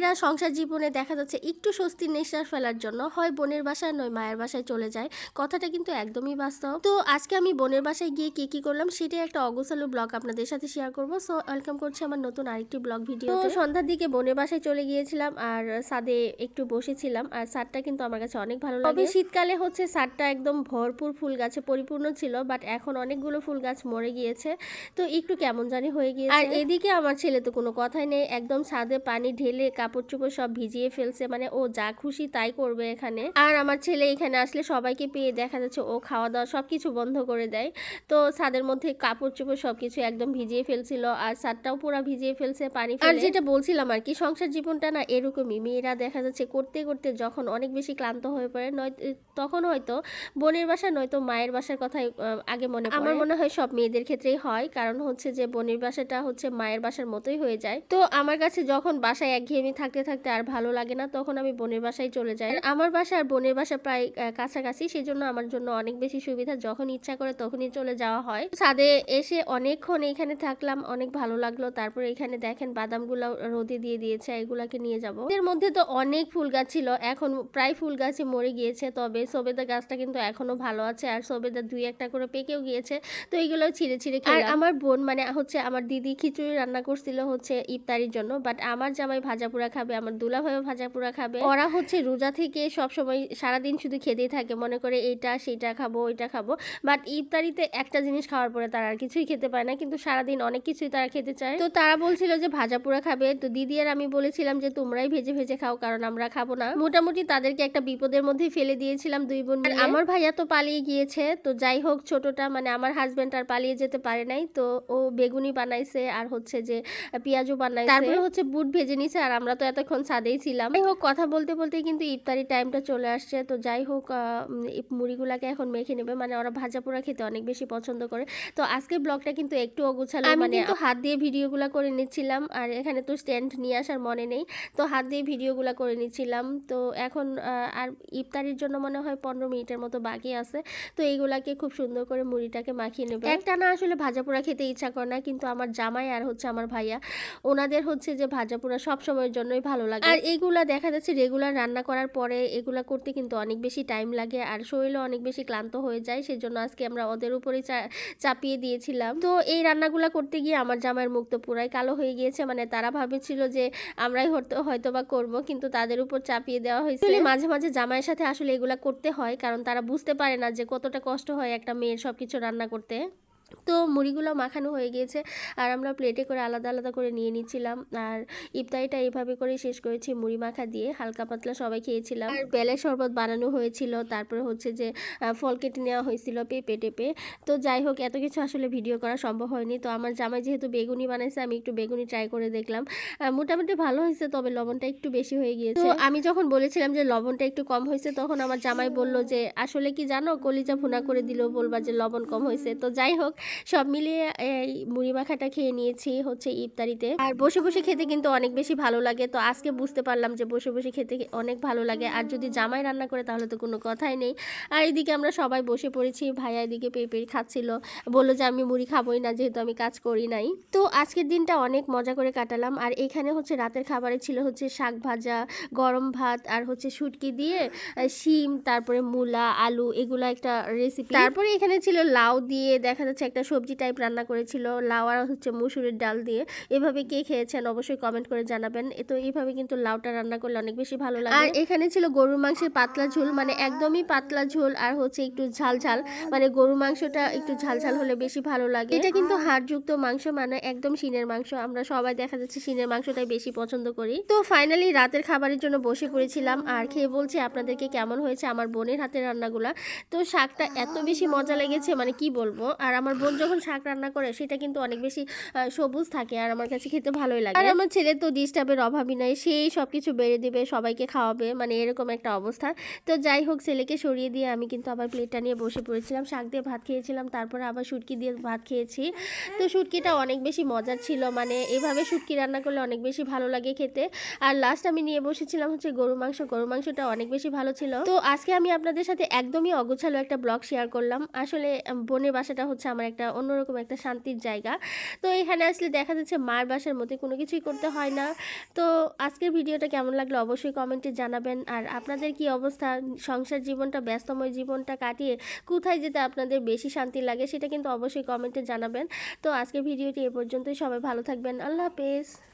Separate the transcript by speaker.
Speaker 1: মেয়েরা সংসার জীবনে দেখা যাচ্ছে একটু স্বস্তির নিঃশ্বাস ফেলার জন্য হয় বোনের বাসায় নয় মায়ের বাসায় চলে যায়। কথাটা কিন্তু একদমই বাস্তব। তো আজকে আমি বোনের বাসায় গিয়ে কি কি করলাম সেটাই একটা অগোছালো ব্লগ আপনাদের সাথে শেয়ার করব। সো ওয়েলকাম করছি আমার নতুন আরেকটি ব্লগ ভিডিও তো সন্ধ্যার দিকে বোনের বাসায় চলে গিয়েছিলাম আর সাদে একটু বসেছিলাম। আর সারটা কিন্তু আমার কাছে অনেক ভালো লাগে। শীতকালে হচ্ছে সারটা একদম ভরপুর ফুল গাছে পরিপূর্ণ ছিল বাট এখন অনেকগুলো ফুল গাছ মরে গিয়েছে। তো একটু কেমন জানি হয়ে গিয়েছে। আর এদিকে আমার ছেলে তো কোনো কথাই নেই। একদম সাদে পানি ঢেলে কাপড় চোপড় সব ভিজিয়ে ফেলছে মানে ও যা খুশি তাই করবে এখানে। আর আমার ছেলে এখানে আসলে সবাইকে পেয়ে দেখা যাচ্ছে ও খাওয়া দাওয়া সব কিছু বন্ধ করে দেয়। তো ছাদের মধ্যে কাপড় চোপড় সব কিছু একদম ভিজিয়ে ফেলছিল আর ছাদটাও পুরো ভিজিয়ে ফেলছে পানি আর যেটা বলছিলাম আর কি সংসার জীবনটা না এরকমই। মেয়েরা দেখা যাচ্ছে করতে করতে যখন অনেক বেশি ক্লান্ত হয়ে পড়ে নয় তখন হয়তো বোনের বাসা নয়তো মায়ের বাসার কথাই আগে মনে আমার মনে হয় সব মেয়েদের ক্ষেত্রেই হয় কারণ হচ্ছে যে বোনের বাসাটা হচ্ছে মায়ের বাসার মতোই হয়ে যায়। তো আমার কাছে যখন বাসায় একঘেয়েমি থাকতে থাকতে আর ভালো লাগে না, তখন আমি বোনের বাসায় চলে যাই। আমার বাসা আর বোনের বাসা প্রায় কাছাকাছি সেই জন্য আমার জন্য অনেক বেশি সুবিধা। যখন ইচ্ছা করে তখনই চলে যাওয়া হয়। ছাদে এসে অনেকক্ষণ এখানে থাকলাম, অনেক ভালো লাগল। তারপরে এখানে দেখেন বাদামগুলো রোদে দিয়ে দিয়েছে এগুলাকে নিয়ে যাব। এর মধ্যে তো অনেক ফুল গাছ ছিল, এখন প্রায় ফুল গাছে মরে গিয়েছে। তবে সবেদা গাছটা কিন্তু এখনও ভালো আছে, আর সবেদা দুই একটা করে পেকেও গিয়েছে। তো এইগুলো ছিঁড়ে ছিঁড়ে আর আমার বোন মানে হচ্ছে আমার দিদি খিচুড়ি রান্না করছিল হচ্ছে ইফতারির জন্য বাট আমার জামাই ভাজা পোড়া খাবে আমার দুলা ভাইও ভাজা পোড়া খাবে। ওরা হচ্ছে রোজা থেকে সব সময় সারাদিন শুধু খেতেই থাকে মনে করে এইটা সেটা খাব ওইটা খাব। বাট ইফতারিতে একটা জিনিস খাওয়ার পরে তারা আর কিছুই খেতে পারে না কিন্তু সারাদিন অনেক কিছুই তারা খেতে চায়। তো তারা বলছিল যে ভাজা পোড়া খাবে। তো দিদি আর আমি বলেছিলাম যে তোমরাই ভেজে ভেজে খাও কারণ আমরা খাব না। মোটামুটি তাদেরকে একটা বিপদের মধ্যে ফেলে দিয়েছিলাম দুই বোন আমার ভাইয়া তো পালিয়ে গিয়েছে তো যাই হোক ছোটটা মানে আমার হাজবেন্ড আর পালিয়ে যেতে পারে নাই। তো ও বেগুনি বানাইছে আর হচ্ছে যে পেঁয়াজও বানাইছে। তারপরে হচ্ছে বুট ভেজে নিছে আর আমরা তো এতক্ষণ ছাদেই ছিলাম। যাই হোক কথা বলতে বলতে কিন্তু ইফতারি টাইমটা চলে আসছে। তো যাই হোক মুড়িগুলাকে এখন মেখে নেবে। মানে ওরা ভাজা পোড়া খেতে অনেক বেশি পছন্দ করে। তো আজকে ব্লগটা কিন্তু একটু অগোছালো। মানে হাত দিয়ে ভিডিওগুলো করে নিচ্ছিলাম। আর এখানে তো স্ট্যান্ড নিয়ে আসার মনে নেই। তো হাত দিয়ে ভিডিওগুলো করে নিচ্ছিলাম। তো এখন আর ইফতারির জন্য মনে হয় পনেরো মিনিটের মতো বাকি আছে। তো এইগুলাকে খুব সুন্দর করে মুড়িটাকে মাখিয়ে নেবে। একটা না আসলে ভাজা পোড়া খেতে ইচ্ছা করে না। কিন্তু আমার জামাই আর হচ্ছে আমার ভাইয়া ওনাদের হচ্ছে যে ভাজা পোড়া সব সময়ের জন্যই ভালো লাগে। আর এইগুলা দেখা যাচ্ছে রেগুলার রান্না করার পরে এগুলা করতে কিন্তু অনেক বেশি টাইম লাগে আর শরীরও অনেক বেশি ক্লান্ত হয়ে যায়। সেই জন্য আজকে আমরা ওদের উপরেই চাপিয়ে দিয়েছিলাম। তো এই রান্নাগুলা করতে গিয়ে আমার জামাইয়ের মুখ তো পুরাই কালো হয়ে গিয়েছে। মানে তারা ভাবেছিল যে আমরাই হয়তো হয়তো বা করব কিন্তু তাদের উপর চাপিয়ে দেওয়া হয়েছে। মাঝে মাঝে জামাইয়ের সাথে আসলে এগুলা করতে হয় কারণ তারা বুঝতে পারে না যে কতটা কষ্ট হয় একটা মেয়ের সবকিছু রান্না করতে। তো মুড়িগুলো মাখানো হয়ে গিয়েছে আর আমরা প্লেটে করে আলাদা আলাদা করে নিয়ে নিচ্ছিলাম। আর ইফতারিটা এইভাবে করে শেষ করেছি মুড়ি মাখা দিয়ে, হালকা পাতলা সবাই খেয়েছিলাম। আর বেলের শরবত বানানো হয়েছিল, তারপরে হচ্ছে যে ফল কেটে নেওয়া হয়েছিল পেঁপে টেপে। তো যাই হোক, এত কিছু আসলে ভিডিও করা সম্ভব হয়নি। তো আমার জামাই যেহেতু বেগুনি বানাইছে, আমি একটু বেগুনি ট্রাই করে দেখলাম। মোটামুটি ভালো হয়েছে, তবে লবণটা একটু বেশি হয়ে গিয়েছে। তো আমি যখন বলেছিলাম যে লবণটা একটু কম হয়েছে, তখন আমার জামাই বলল যে, আসলে কি জানো, কলিজা ভুনা করে দিলেও বলবা যে লবণ কম হয়েছে। তো যাই হোক সব মিলিয়ে, এই মুড়ি মাখাটা খেয়ে নিয়েছি হচ্ছে ইফতারিতে। আর বসে বসে খেতে কিন্তু অনেক বেশি ভালো লাগে। তো আজকে বুঝতে পারলাম যে বসে বসে খেতে অনেক ভালো লাগে। আর যদি জামাই রান্না করে তাহলে তো কোনো কথাই নেই। আর এদিকে আমরা সবাই বসে পড়েছি, ভাইয়া এদিকে পেঁপে খাচ্ছিল। বলল যে আমি মুড়ি খাবোই না যেহেতু আমি কাজ করি নাই। তো আজকের দিনটা অনেক মজা করে কাটালাম। আর এখানে হচ্ছে রাতের খাবারে ছিল হচ্ছে শাক ভাজা, গরম ভাত আর হচ্ছে শুটকি দিয়ে শিম, তারপরে মূলা, আলু, এগুলো একটা রেসিপি তারপরে এখানে ছিল লাউ দিয়ে দেখা যাচ্ছে একটা সবজি টাইপ রান্না করেছিল। লাউ আর হচ্ছে মুসুরের ডাল দিয়ে। এভাবে কে খেয়েছেন অবশ্যই কমেন্ট করে জানাবেন। তো এইভাবে কিন্তু লাউটা রান্না করলে অনেক বেশি ভালো লাগে। আর এখানে ছিল গরুর মাংসের পাতলা ঝোল মানে একদমই পাতলা ঝোল আর হচ্ছে একটু ঝাল ঝাল। মানে গরুর মাংসটা একটু ঝাল ঝাল হলে বেশি ভালো লাগে। এটা কিন্তু হাড়যুক্ত মাংস মানে একদম সিনের মাংস। আমরা সবাই দেখা যাচ্ছে সিনের মাংসটাই বেশি পছন্দ করি। তো ফাইনালি রাতের খাবারের জন্য বসে পড়েছিলাম। আর খেয়ে বলছি, আপনাদেরকে কেমন হয়েছে আমার বোনের হাতের রান্নাগুলা? তো শাকটা এত বেশি মজা লেগেছে মানে কি বলব? আর আমার বোন যখন শাক রান্না করে সেটা কিন্তু অনেক বেশি সবুজ থাকে আর আমার কাছে খেতে ভালোই লাগে। আর আমার ছেলে তো ডিস্টার্বের অভাবই নাই সেই সব কিছু বেড়ে দিবে সবাইকে খাওয়াবে মানে এরকম একটা অবস্থা। তো যাই হোক ছেলেকে সরিয়ে দিয়ে আমি কিন্তু আবার প্লেটটা নিয়ে বসে পড়েছিলাম শাক দিয়ে ভাত খেয়েছিলাম তারপরে আবার শুটকি দিয়ে ভাত খেয়েছি। তো শুটকিটা অনেক বেশি মজার ছিল মানে এভাবে শুটকি রান্না করলে অনেক বেশি ভালো লাগে খেতে। আর লাস্ট আমি নিয়ে বসেছিলাম হচ্ছে গরু মাংস গরু মাংসটা অনেক বেশি ভালো ছিল। তো আজকে আমি আপনাদের সাথে একদমই অগোছালো একটা ব্লগ শেয়ার করলাম। আসলে বোনের বাসাটা হচ্ছে আমার একটা অন্যরকম একটা শান্তির জায়গা। তো এখানে আসলে দেখা যাচ্ছে মার বাসার মধ্যে কোনো কিছুই করতে হয় না। তো আজকের ভিডিওটা কেমন লাগল অবশ্যই কমেন্টে জানাবেন। আর আপনাদের কি অবস্থা? সংসার জীবনটা, ব্যস্তময় জীবনটা কাটিয়ে কোথায় যেতে আপনাদের বেশি শান্তি লাগে সেটা কিন্তু অবশ্যই কমেন্টে জানাবেন। তো আজকের ভিডিওটি এ পর্যন্তই। সবাই ভালো থাকবেন। আল্লাহ হাফেজ।